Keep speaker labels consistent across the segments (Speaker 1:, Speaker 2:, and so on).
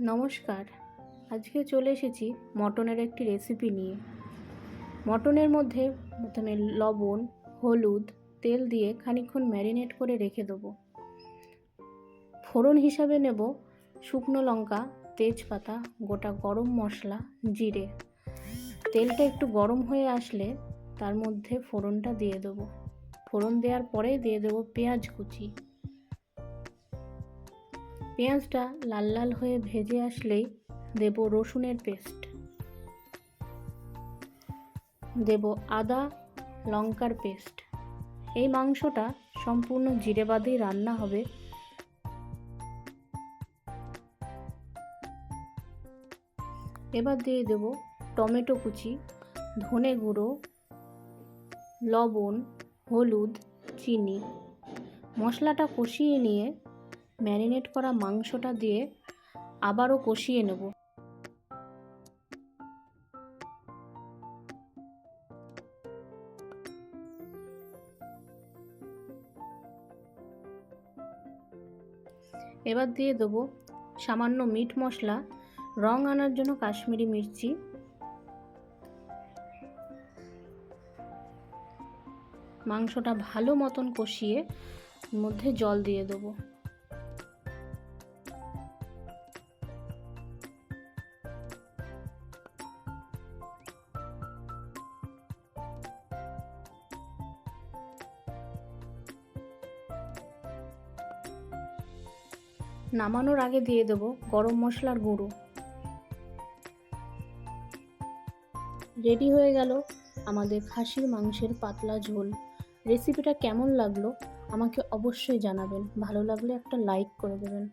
Speaker 1: নমস্কার। আজকে চলে এসেছি মটনের একটি রেসিপি নিয়ে। মটনের মধ্যে প্রথমে লবণ, হলুদ, তেল দিয়ে খানিকক্ষণ ম্যারিনেট করে রেখে দেবো। ফোড়ন হিসাবে নেব শুকনো লঙ্কা, তেজপাতা, গোটা গরম মশলা, জিরে। তেলটা একটু গরম হয়ে আসলে তার মধ্যে ফোড়নটা দিয়ে দেবো। ফোড়ন দেওয়ার পরে দিয়ে দেবো পেঁয়াজ কুচি। পেঁয়াজটা লাল লাল হয়ে ভেজে আসলেই দেব রসুনের পেস্ট। দেব আদা লঙ্কার পেস্ট। এই মাংসটা সম্পূর্ণ জিরে বাদেই রান্না হবে। এবার দিয়ে দেব টমেটো কুচি, ধনে গুঁড়ো, লবণ, হলুদ, চিনি। মশলাটা কষিয়ে নিয়ে ম্যারিনেট করা মাংসটা দিয়ে আবারও কষিয়ে নেব। এবার দিয়ে দেবো সামান্য মিট মশলা, রং আনার জন্য কাশ্মীরি মির্চি। মাংসটা ভালো মতন কষিয়ে মধ্যে জল দিয়ে দেবো। নামানোর আগে দিয়ে দেবো গরম মশলার গুঁড়ো। রেডি হয়ে গেল আমাদের খাসির মাংসের পাতলা ঝোল। রেসিপিটা কেমন লাগল আমাকে অবশ্যই জানাবেন। ভালো লাগলে একটা লাইক করে দেবেন।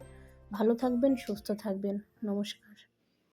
Speaker 1: ভালো থাকবেন, সুস্থ থাকবেন। নমস্কার।